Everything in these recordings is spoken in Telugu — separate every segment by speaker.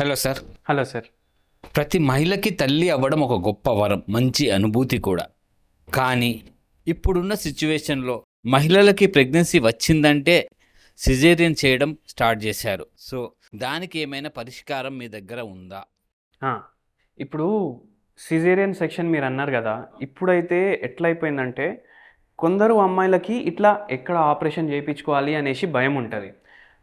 Speaker 1: Hello sir.
Speaker 2: Hello sir.
Speaker 1: ప్రతి మహిళకి తల్లి అవ్వడం ఒక గొప్ప వరం మంచి అనుభూతి కూడా. కానీ ఇప్పుడున్న సిచ్యువేషన్లో మహిళలకి ప్రెగ్నెన్సీ వచ్చిందంటే సిజేరియన్ చేయడం స్టార్ట్ చేశారు. సో దానికి ఏమైనా పరిష్కారం మీ దగ్గర ఉందా?
Speaker 2: ఇప్పుడు సిజేరియన్ సెక్షన్ మీరు అన్నారు కదా ఇప్పుడైతే ఎట్లయిపోయిందంటే కొందరు అమ్మాయిలకి ఇట్లా ఎక్కడ ఆపరేషన్ చేయించుకోవాలి అనేసి భయం ఉంటుంది.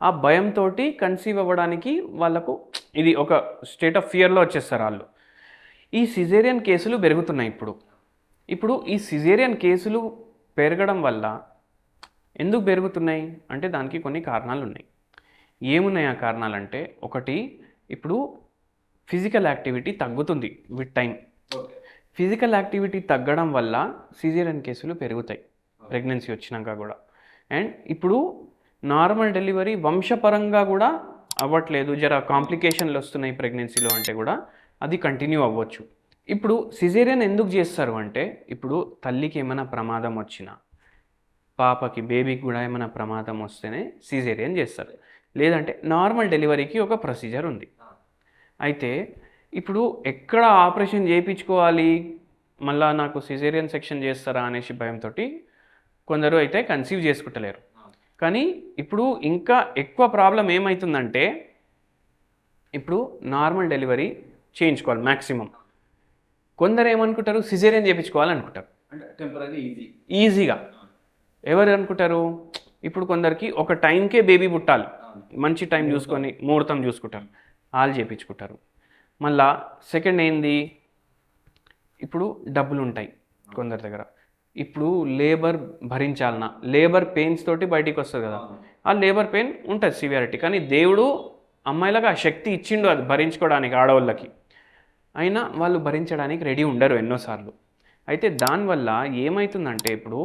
Speaker 2: ఆ భయంతో కన్సీవ్ అవ్వడానికి వాళ్ళకు ఇది ఒక స్టేట్ ఆఫ్ ఫియర్లో వచ్చేస్తారు వాళ్ళు. ఈ సిజేరియన్ కేసులు పెరుగుతున్నాయి ఇప్పుడు. ఇప్పుడు ఈ సిజేరియన్ కేసులు పెరగడం వల్ల ఎందుకు పెరుగుతున్నాయి? అంటే దానికి కొన్ని కారణాలు ఉన్నాయి. ఏమున్నాయి ఆ కారణాలంటే ఒకటి ఇప్పుడు ఫిజికల్ యాక్టివిటీ తగ్గుతుంది విత్ టైం ఫిజికల్ యాక్టివిటీ తగ్గడం వల్ల సిజేరియన్ కేసులు పెరుగుతాయి. ప్రెగ్నెన్సీ వచ్చినాక కూడా. అండ్ ఇప్పుడు నార్మల్ డెలివరీ వంశపరంగా కూడా అవ్వట్లేదు. జర కాంప్లికేషన్లు వస్తున్నాయి ప్రెగ్నెన్సీలో అంటే కూడా. అది కంటిన్యూ అవ్వచ్చు. ఇప్పుడు సిజేరియన్ ఎందుకు చేస్తారు అంటే ఇప్పుడు తల్లికి ఏమైనా ప్రమాదం వచ్చినా పాపకి బేబీకి కూడా ఏమైనా ప్రమాదం వస్తేనే సిజేరియన్ చేస్తారు. లేదంటే నార్మల్ డెలివరీకి ఒక ప్రొసీజర్ ఉంది. అయితే ఇప్పుడు ఎక్కడ ఆపరేషన్ చేయించుకోవాలి? మళ్ళా నాకు సిజేరియన్ సెక్షన్ చేస్తారా అనేసి భయంతో కొందరు అయితే కన్సీవ్ చేసుకుంటలేరు. కానీ ఇప్పుడు ఇంకా ఎక్కువ ప్రాబ్లం ఏమవుతుందంటే ఇప్పుడు నార్మల్ డెలివరీ చేయించుకోవాలి మ్యాక్సిమం కొందరు ఏమనుకుంటారు సిజేరియన్ చేయించుకోవాలనుకుంటారు.
Speaker 3: అంటే టెంపరీ ఈజీ.
Speaker 2: ఈజీగా. ఎవరు అనుకుంటారు? ఇప్పుడు కొందరికి ఒక టైంకే బేబీ పుట్టాలి. మంచి టైం చూసుకొని ముహూర్తం చూసుకుంటారు. వాళ్ళు చేయించుకుంటారు. మళ్ళా సెకండ్ ఏంది? ఇప్పుడు డబ్బులు ఉంటాయి కొందరి దగ్గర. ఇప్పుడు లేబర్ భరించాలన్నా లేబర్ పెయిన్స్ తోటి బయటికి వస్తుంది కదా. ఆ లేబర్ పెయిన్ ఉంటుంది సివియారిటీ కానీ దేవుడు అమ్మాయిలకు ఆ శక్తి ఇచ్చిండు అది భరించుకోవడానికి ఆడవాళ్ళకి. అయినా వాళ్ళు భరించడానికి రెడీ ఉండరు ఎన్నోసార్లు. అయితే దానివల్ల ఏమవుతుందంటే ఇప్పుడు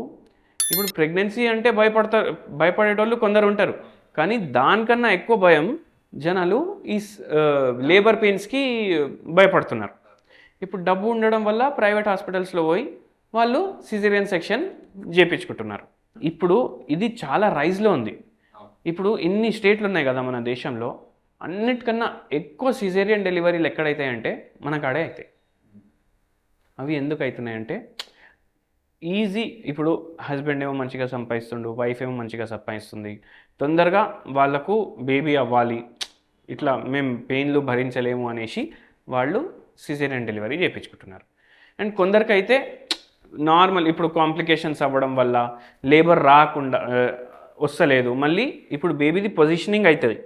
Speaker 2: ఇప్పుడు ప్రెగ్నెన్సీ అంటే భయపడతారు భయపడేటోళ్ళు కొందరు ఉంటారు. కానీ దానికన్నా ఎక్కువ భయం జనాలు ఈ లేబర్ పెయిన్స్కి భయపడుతున్నారు. ఇప్పుడు డబ్బు ఉండడం వల్ల ప్రైవేట్ హాస్పిటల్స్లో పోయి వాళ్ళు సిజేరియన్ సెక్షన్ చేపించుకుంటున్నారు. ఇప్పుడు ఇది చాలా రైజ్లో ఉంది. ఇప్పుడు ఇన్ని స్టేట్లు ఉన్నాయి కదా మన దేశంలో అన్నిటికన్నా ఎక్కువ సిజేరియన్ డెలివరీలు ఎక్కడైతాయంటే మన కాడే అవుతాయి అవి ఎందుకు అవుతున్నాయంటే ఈజీ ఇప్పుడు హస్బెండ్ ఏమో మంచిగా సంపాదిస్తుండు వైఫ్ ఏమో మంచిగా సంపాదిస్తుంది. తొందరగా వాళ్ళకు బేబీ అవ్వాలి ఇట్లా మేము పెయిన్లు భరించలేము అనేసి వాళ్ళు సిజేరియన్ డెలివరీ చేయించుకుంటున్నారు అండ్ కొందరికైతే నార్మల్ ఇప్పుడు కాంప్లికేషన్స్ అవ్వడం వల్ల లేబర్ రాకుండా వస్తలేదు. మళ్ళీ ఇప్పుడు బేబీది పొజిషనింగ్ అవుతుంది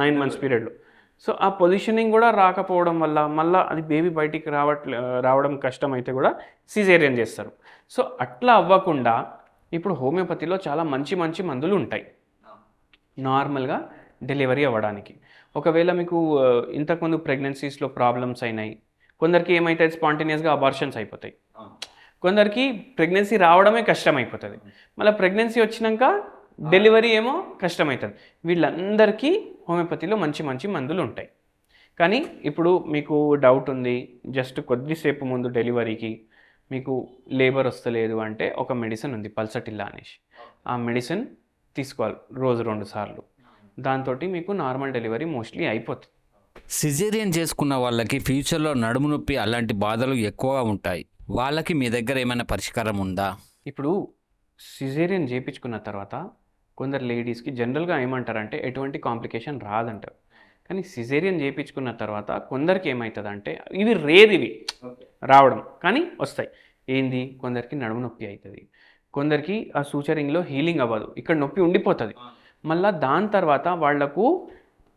Speaker 2: నైన్ మంత్స్ పీరియడ్లో సో ఆ పొజిషనింగ్ కూడా రాకపోవడం వల్ల మళ్ళీ అది బేబీ బయటికి రావట్లే రావడం కష్టం అయితే కూడా సిజేరియన్ చేస్తారు. సో అట్లా అవ్వకుండా ఇప్పుడు హోమియోపతిలో చాలా మంచి మంచి మందులు ఉంటాయి. నార్మల్గా డెలివరీ అవ్వడానికి. ఒకవేళ మీకు ఇంతకుముందు ప్రెగ్నెన్సీస్లో ప్రాబ్లమ్స్ అయినాయి. కొందరికి ఏమైతే స్పాంటేనియస్గా అబార్షన్స్ అయిపోతాయి. కొందరికి ప్రెగ్నెన్సీ రావడమే కష్టం అయిపోతుంది మళ్ళీ ప్రెగ్నెన్సీ వచ్చినాక డెలివరీ ఏమో కష్టమవుతుంది వీళ్ళందరికీ హోమియోపతిలో మంచి మంచి మందులు ఉంటాయి కానీ ఇప్పుడు మీకు డౌట్ ఉంది జస్ట్ కొద్దిసేపు ముందు డెలివరీకి మీకు లేబర్ వస్తలేదు అంటే ఒక మెడిసిన్ ఉంది పల్సటిల్లా అనేసి. ఆ మెడిసిన్ తీసుకోవాలి రోజు రెండు సార్లు. దాంతో మీకు నార్మల్ డెలివరీ మోస్ట్లీ అయిపోతుంది.
Speaker 1: సిజేరియన్ చేసుకున్న వాళ్ళకి ఫ్యూచర్లో నడుము నొప్పి అలాంటి బాధలు ఎక్కువగా ఉంటాయి. వాళ్ళకి మీ దగ్గర ఏమైనా పరిష్కారం ఉందా?
Speaker 2: ఇప్పుడు సిజేరియన్ చేయించుకున్న తర్వాత కొందరు లేడీస్కి జనరల్గా ఏమంటారంటే ఎటువంటి కాంప్లికేషన్ రాదంటారు. కానీ సిజేరియన్ చేయించుకున్న తర్వాత కొందరికి ఏమవుతుందంటే ఇవి రేర్ ఇవి రావడం. కానీ వస్తాయి. ఏంది? కొందరికి నడుము నొప్పి అవుతుంది కొందరికి ఆ సూచరింగ్లో హీలింగ్ అవ్వదు. ఇక్కడ నొప్పి ఉండిపోతుంది. మళ్ళీ దాని తర్వాత వాళ్ళకు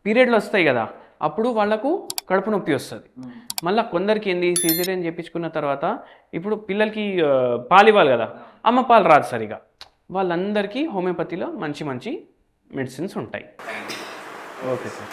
Speaker 2: పీరియడ్లు వస్తాయి కదా. అప్పుడు వాళ్ళకు కడుపు నొప్పి వస్తుంది. మళ్ళీ కొందరికి ఏంది సిజేరియన్ చేయించుకున్న తర్వాత ఇప్పుడు పిల్లలకి పాలు ఇవ్వాలి కదా అమ్మ పాలు రాదు సరిగా. వాళ్ళందరికీ హోమియోపతిలో మంచి మంచి మెడిసిన్స్ ఉంటాయి. Okay sir.